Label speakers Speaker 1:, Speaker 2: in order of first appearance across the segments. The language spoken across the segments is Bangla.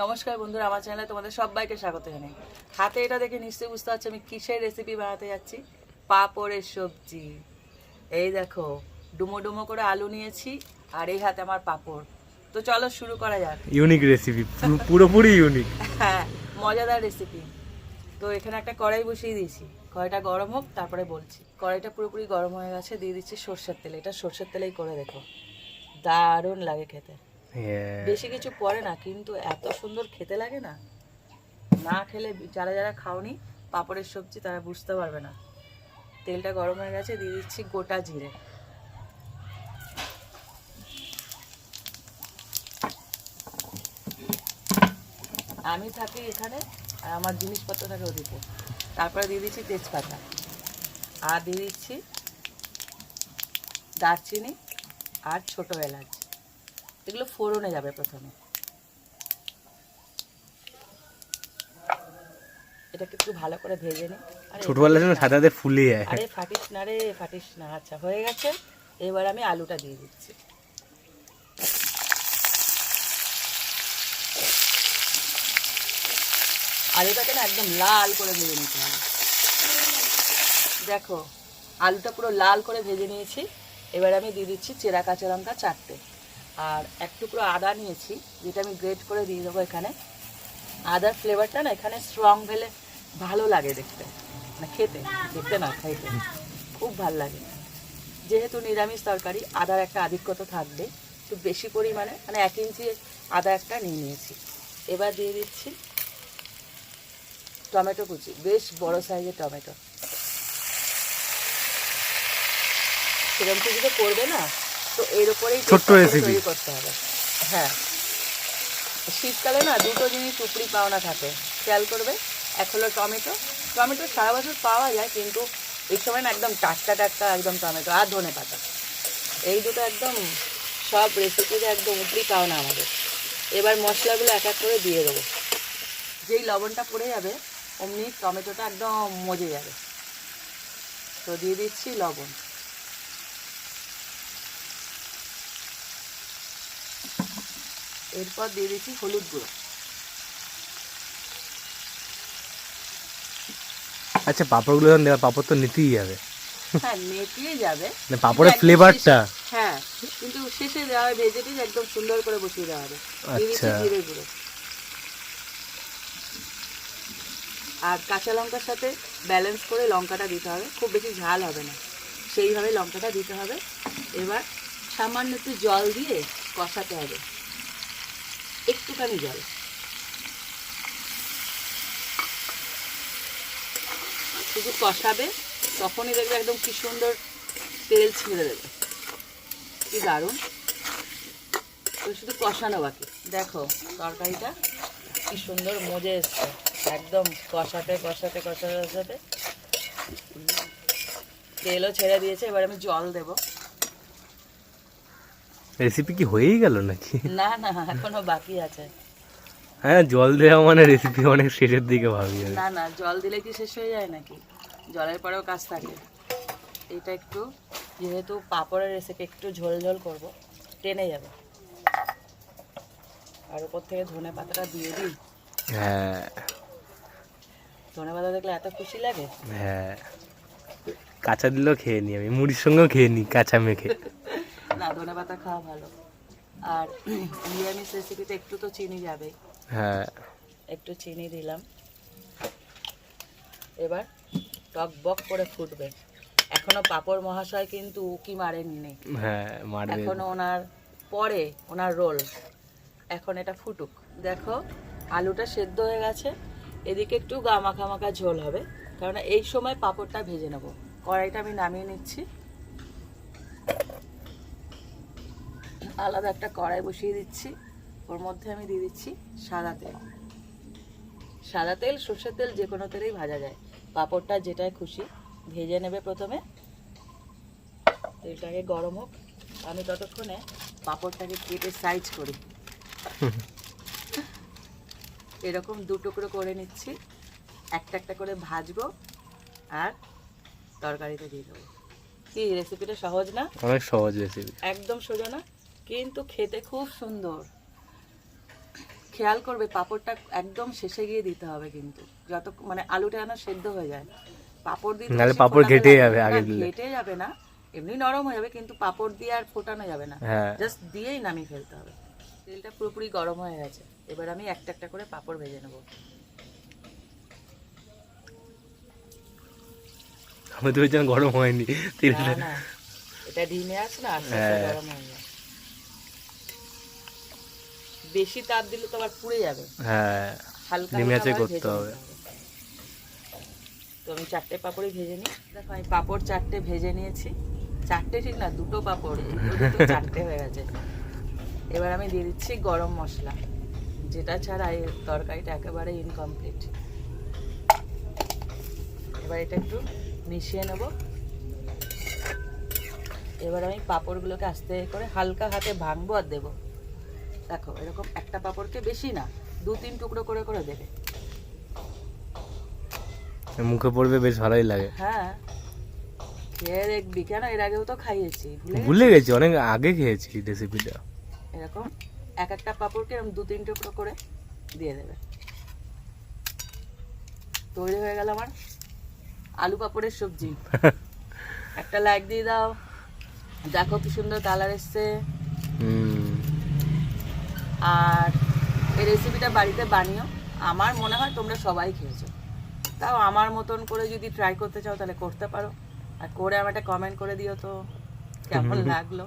Speaker 1: নমস্কার বন্ধুরা আমার চ্যানেলে তোমাদের সবাইকে স্বাগত জানাই। হাতে এটা দেখে নিশ্চয়ই বুঝতে পারছ আমি কিসের রেসিপি বানাতে যাচ্ছি? পাঁপড়ের সবজি। এই দেখো ডুমো ডুমো করে আলু নিয়েছি আর এই হাতে আমার পাঁপড়। তো চলো শুরু করা যাক।
Speaker 2: ইউনিক রেসিপি পুরোপুরি ইউনিক
Speaker 1: হ্যাঁ মজাদার রেসিপি তো এখানে একটা কড়াই বসিয়ে দিয়েছি। কড়াইটা গরম হোক তারপরে বলছি। কড়াইটা পুরোপুরি গরম হয়ে গেছে দিয়ে দিচ্ছি সর্ষের তেল। এটা সর্ষের তেলেই করে দেখো। দারুণ লাগে খেতে। বেশি কিছু পরে না, কিন্তু এত সুন্দর খেতে লাগে না। না খেলে যারা যারা খাওনি, পাপড়ের সবজি তারা বুঝতে পারবে না। তেলটা গরম হয়ে গেছে, দিয়ে দিচ্ছি গোটা জিরে। আমি থাকি এখানে, আর আমার জিনিসপত্র থাকে ওদিকে। তারপরে দিয়ে দিচ্ছি তেজপাতা। আর দিয়ে দিচ্ছি দারচিনি আর ছোটো এলাচ এগুলো ফোড়নে যাবে প্রথমে। এটাকে একটু ভালো করে ভেজে আরে
Speaker 2: ছোটবেলার জন্য সাদাতে ফুলে যায়।
Speaker 1: আরে ফাটিস না রে ফাটিস না। আচ্ছা হয়ে গেছে। এবার আমি আলুটা দিয়ে দিচ্ছি। আলুটাকে না একদম লাল করে ভেজে নিতে হবে। দেখো আলুটা পুরো লাল করে ভেজে নিয়েছি। এবার আমি দিয়ে দিচ্ছি চেরা কাঁচা লঙ্কা চারটে। আর এক টুকরো আদা নিয়েছি, যেটা আমি গ্রেট করে দিয়ে দেবো এখানে। আদার ফ্লেভারটা না এখানে স্ট্রং হলে ভালো লাগে দেখতে। না খেতে, দেখতে না, খাইতে। খুব ভালো লাগে। যেহেতু নিরামিষ তরকারি, আদার একটা আধিক্য তো থাকবে। একটু বেশি পরিমাণে মানে এক ইঞ্চি আদা একটা নিয়ে নিয়েছি। এবার দিয়ে দিচ্ছি টমেটো কুচি, বেশ বড় সাইজের টমেটো। সেরকম কিছু তো করবে না? তো এর উপরেই
Speaker 2: ছোট্ট।
Speaker 1: তৈরি করতে হবে। হ্যাঁ। শীতকালে না দুটো জিনিস উপরি পাওনা থাকে। খেয়াল করবে এক হলো টমেটো। টমেটো সারা বছর পাওয়া যায় কিন্তু এই সময় না একদম টাটকা টাটকা একদম টমেটো আর ধনে পাতা। এই দুটো একদম সব রেসিপিতে একদম উপরি পাওনা আমাদের। এবার মশলাগুলো এক এক করে দিয়ে দেবো। যেই লবণটা পড়ে যাবে অমনি টমেটোটা একদম মজে যাবে। তো দিয়ে দিচ্ছি লবণ। এরপর দিয়ে দিচ্ছি হলুদ গুঁড়ো।
Speaker 2: আচ্ছা পাঁপড়গুলো যখন দেওয়া পাঁপড় তো নিতেই যাবে
Speaker 1: হ্যাঁ যাবে।
Speaker 2: মানে পাঁপড়ের ফ্লেভারটা
Speaker 1: হ্যাঁ কিন্তু শেষে দেওয়া হবে একদম সুন্দর করে বসিয়ে দেওয়া হবে।
Speaker 2: আচ্ছা।
Speaker 1: জিরে গুঁড়ো। আর কাঁচা লঙ্কার সাথে ব্যালেন্স করে লঙ্কাটা দিতে হবে। খুব বেশি ঝাল হবে না। সেইভাবে লঙ্কাটা দিতে হবে। এবার সামান্য একটু জল দিয়ে কষাতে হবে। একটুখানি জল। শুধু কষাবে, তখনই দেখবে একদম কি সুন্দর তেল ছেড়ে দেবে। কি দারুণ। শুধু কষানো বাকি। দেখো তরকারিটা কি সুন্দর মজে এসছে। একদম কষাতে কষাতে কষাতে কষাতে। তেলও ছেড়ে দিয়েছে, এবার আমি জল দেব।
Speaker 2: রেসিপি কি হয়েই গেল নাকি?
Speaker 1: না না এখনও বাকি আছে।
Speaker 2: হ্যাঁ জল দেওয়া মানে রেসিপি অনেক শেষের দিকে ভাবি
Speaker 1: না না জল দিলে কি শেষ হয়ে যায় নাকি? জলের পরেও কাজ থাকে। এটা একটু যেহেতু পাঁপড়ের রেসিপি একটু ঝোল ঝোল করব টেনে যাবে। আর উপর থেকে ধনে পাতাটা দিয়ে দিই।
Speaker 2: হ্যাঁ।
Speaker 1: ধনে পাতা দেখলে এত খুশি লাগে।
Speaker 2: হ্যাঁ। কাঁচা দিলেও খেয়ে নিই আমি মুড়ির সঙ্গেও খেয়ে নিই কাঁচা মেখে।
Speaker 1: না ধনে পাতা খাওয়া ভালো। আর নিরামিষ রেসিপিতে একটু তো চিনি যাবে।
Speaker 2: হ্যাঁ।
Speaker 1: একটু চিনি দিলাম। এবার টক বক করে ফুটবে। এখনও পাপড় মহাশয় কিন্তু উকি মারেননি।
Speaker 2: হ্যাঁ
Speaker 1: এখনও ওনার পরে ওনার রোল। এখন এটা ফুটুক। দেখো আলুটা সেদ্ধ হয়ে গেছে। এদিকে একটু গা মাখা মাখা ঝোল হবে। কারণ এই সময় পাঁপড়টা ভেজে নেব। কড়াইটা আমি নামিয়ে নিচ্ছি। আলাদা একটা কড়াই বসিয়ে দিচ্ছি। ওর মধ্যে আমি দিয়ে দিচ্ছি সাদা তেল। সাদা তেল সর্ষের তেল যে কোনো তেলেই ভাজা যায়। পাঁপড়টা যেটাই খুশি ভেজে নেবে প্রথমে। তেলটাকে গরম হোক। আমি ততক্ষণে পাঁপড়টাকে কেটে সাইজ করি। এরকম দু টুকরো করে নিচ্ছি। একটা একটা করে ভাজবো আর তরকারিতে দিয়ে দেবো। কি রেসিপিটা সহজ না?
Speaker 2: অনেক সহজ রেসিপি
Speaker 1: একদম সোজা না? কিন্তু খেতে খুব সুন্দর। খেয়াল করবে পাঁপড়টা একদম শেষে গিয়ে দিতে হবে কিন্তু। যত মানে আলুটা যেন সেদ্ধ হয়ে যায়। পাঁপড় দিয়ে
Speaker 2: নাহলে পাঁপড় ঘেটে
Speaker 1: যাবে
Speaker 2: আগে দিলে।
Speaker 1: ঘেটে যাবে না এমনি নরম হয়ে যাবে কিন্তু পাঁপড় দিয়ে আর ফোটানো যাবে না।
Speaker 2: হ্যাঁ।
Speaker 1: জাস্ট দিয়েই নামিয়ে ফেলতে হবে। তেলটা পুরোপুরি গরম হয়ে গেছে। এবার আমি একটা একটা করে পাঁপড় ভেজে নেব।
Speaker 2: আমি তো গরম হয়নি তেলটা।
Speaker 1: এটা ডিমে আছে না আস্তে আস্তে
Speaker 2: হ্যাঁ।
Speaker 1: গরম হয়ে যায় বেশি তাপ দিলে তো আবার পুড়ে যাবে।
Speaker 2: হ্যাঁ
Speaker 1: হালকা ভাবে
Speaker 2: করতে হবে।
Speaker 1: তো আমি চারটে পাপড়ই ভেজে নিই। দেখো আমি পাপড় চারটে ভেজে নিয়েছি। চারটে ঠিক না দুটো পাপড়। দুটো চারটে হয়ে গেছে। এবার আমি দিয়ে দিচ্ছি গরম মশলা। যেটা ছাড়া এই তরকারিটা একেবারে ইনকমপ্লিট এবার এটা একটু মিশিয়ে নেব। এবার আমি পাঁপড়গুলোকে আস্তে করে হালকা হাতে ভাঙবো আর দেবো। দেখো এরকম একটা পাপড়কে বেশি না দু তিন টুকরো করে করে দেবে।
Speaker 2: মুখে পড়বে বেশ ভালোই লাগে।
Speaker 1: হ্যাঁ খেয়ে দেখবি। কেন? এর আগেও তো খাইয়েছি
Speaker 2: ভুলে গেছি। অনেক আগে খেয়েছি রেসিপিটা
Speaker 1: এরকম এক একটা পাঁপড়কে এরকম দু তিন টুকরো করে দিয়ে দেবে। তৈরি হয়ে গেল আমার আলু পাঁপড়ের সবজি। একটা লাইক দিয়ে দাও। দেখো কি সুন্দর কালার এসছে।
Speaker 2: হুম।
Speaker 1: আর এই রেসিপিটা বাড়িতে বানিও। আমার মনে হয় তোমরা সবাই খেয়েছো। তাও আমার মতন করে যদি ট্রাই করতে চাও তাহলে করতে পারো। আর করে আমার একটা কমেন্ট করে দিও তো কেমন লাগল।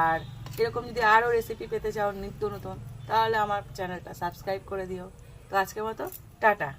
Speaker 1: আর এরকম যদি আরও রেসিপি পেতে চাও নিত্য নতুন তাহলে আমার চ্যানেলটা সাবস্ক্রাইব করে দিও। তো আজকের মতো টাটা।